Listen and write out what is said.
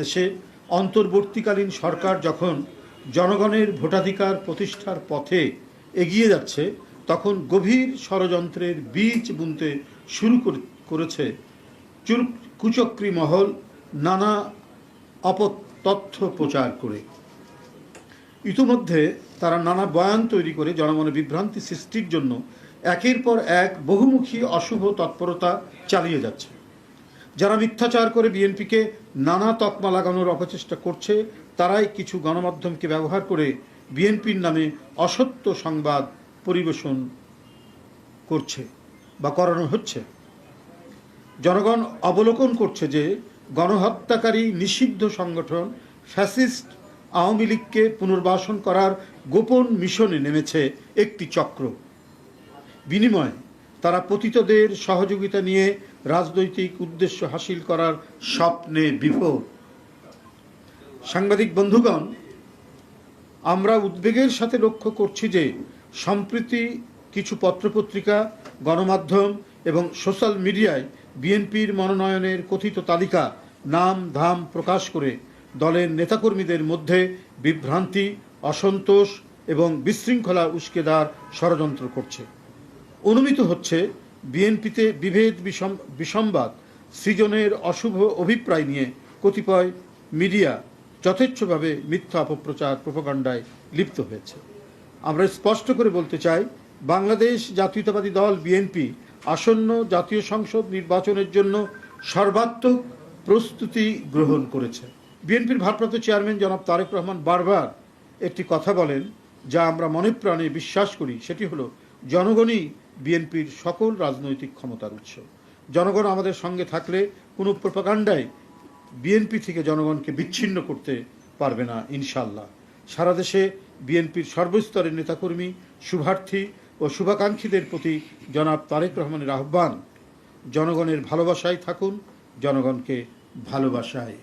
দেশে অন্তর্বর্তীকালীন সরকার যখন জনগণের ভোটাধিকার প্রতিষ্ঠার পথে এগিয়ে যাচ্ছে, তখন গভীর ষড়যন্ত্রের বীজ বুনতে শুরু করে- করেছে কুচক্রী মহল, নানা অপতথ্য প্রচার করে। ইতিমধ্যে তারা নানা বয়ান তৈরি করে জনমনে বিভ্রান্তি সৃষ্টির জন্য একের পর এক বহুমুখী অশুভ তৎপরতা চালিয়ে যাচ্ছে। যারা মিথ্যাচার করে বিএনপিকে নানা তকমা লাগানোর অপচেষ্টা করছে, তারাই কিছু গণমাধ্যমকে ব্যবহার করে বিএনপির নামে অসত্য সংবাদ পরিবেশন করছে বা করানো হচ্ছে। জনগণ অবলোকন করছে যে গণহত্যাকারী নিষিদ্ধ সংগঠন ফ্যাসিস্ট আওয়ামী লীগকে পুনর্বাসন করার গোপন মিশনে নেমেছে একটি চক্র। বিনিময়ে তারা পতিতদের সহযোগিতা নিয়ে রাজনৈতিক উদ্দেশ্য হাসিল করার স্বপ্নে বিভোর সাংবাদিক বন্ধুগণ, আমরা উদ্বেগের সাথে লক্ষ্য করছি যে সম্প্রতি কিছু পত্রপত্রিকা, গণমাধ্যম এবং সোশ্যাল মিডিয়ায় বিএনপির মনোনয়নের কথিত তালিকা নাম ধাম প্রকাশ করে দলের নেতাকর্মীদের মধ্যে বিভ্রান্তি, অসন্তোষ এবং বিশৃঙ্খলা উস্কে দেওয়ার ষড়যন্ত্র করছে। অনুমিত হচ্ছে বিএনপিতে বিভেদ, বিষম, বিসম্বাদ, সৃজনের অশুভ অভিপ্রায় নিয়ে কতিপয় মিডিয়া যথেচ্ছভাবে মিথ্যা অপপ্রচার, প্রোপাগান্ডায় লিপ্ত হয়েছে। আমরা স্পষ্ট করে বলতে চাই, বাংলাদেশ জাতীয়তাবাদী দল বিএনপি আসন্ন জাতীয় সংসদ নির্বাচনের জন্য সর্বাত্মক প্রস্তুতি গ্রহণ করেছে। বিএনপির ভারপ্রাপ্ত চেয়ারম্যান জনাব তারেক রহমান বারবার একটি কথা বলেন, যা আমরা মনে প্রাণে বিশ্বাস করি, সেটি হলো, জনগণই বিএনপির সকল রাজনৈতিক ক্ষমতার উৎস। জনগণ আমাদের সঙ্গে থাকলে কোনো প্রপাগান্ডায় বিএনপি থেকে জনগণকে বিচ্ছিন্ন করতে পারবে না ইনশাল্লাহ সারা দেশে বিএনপির সর্বস্তরের নেতাকর্মী, শুভার্থী ও শুভাকাঙ্ক্ষীদের প্রতি জনাব তারেক রহমানের আহ্বান, জনগণের ভালোবাসায় থাকুন, জনগণকে ভালোবাসায়।